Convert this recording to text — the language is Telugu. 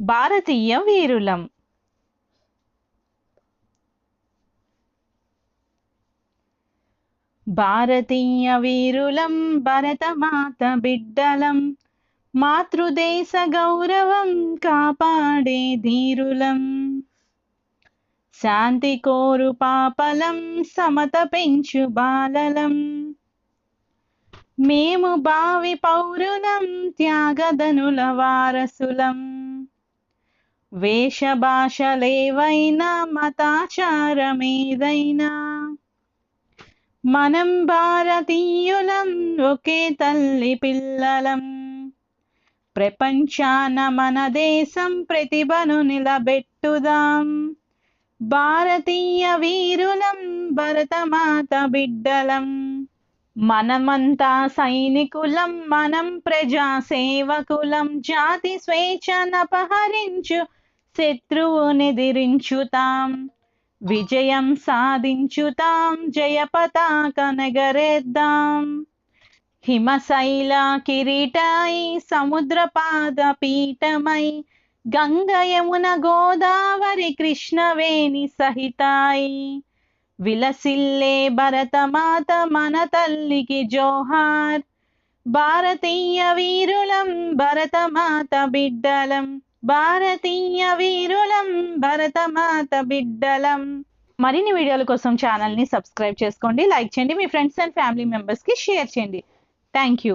భారతీయ వీరులం. భారతీయ వీరులం భరతమాత బిడ్డలం మాతృదేశ గౌరవం కాపాడే ధీరులం. శాంతి కోరు పాపలం సమత పెంచు బాలలం. మేము భావి పౌరులం త్యాగదనుల వారసులం. వేషభాషలేవైనా మతాచారమేదైనా. మనం భారతీయులం ఒకే తల్లి పిల్లలం. ప్రపంచాన మన దేశం ప్రతిభను నిలబెట్టుదాం. భారతీయ వీరులం భరతమాత బిడ్డలం. మనమంతా సైనికులం మనం ప్రజా సేవకులం. జాతి స్వేచ్ఛనపహరించు శత్రువునెదిరించుతాం విజయం సాధించుతాం జయ పతాక నగరేద్దాం. హిమశైల కిరీటాయి సముద్రపాద పీఠమై గంగ యమున గోదావరి కృష్ణవేణి సహితాయి. విలసిల్లే భరతమాత మన తల్లికి జోహార్. భారతీయ వీరులం భరతమాత బిడ్డలం. భారతీయ వీరులం భరతమాత బిడ్డలం. మరిన్ని వీడియోల కోసం ఛానల్ని సబ్స్క్రైబ్ చేసుకోండి లైక్ చేయండి మీ ఫ్రెండ్స్ అండ్ ఫ్యామిలీ మెంబర్స్కి షేర్ చేయండి. Thank you.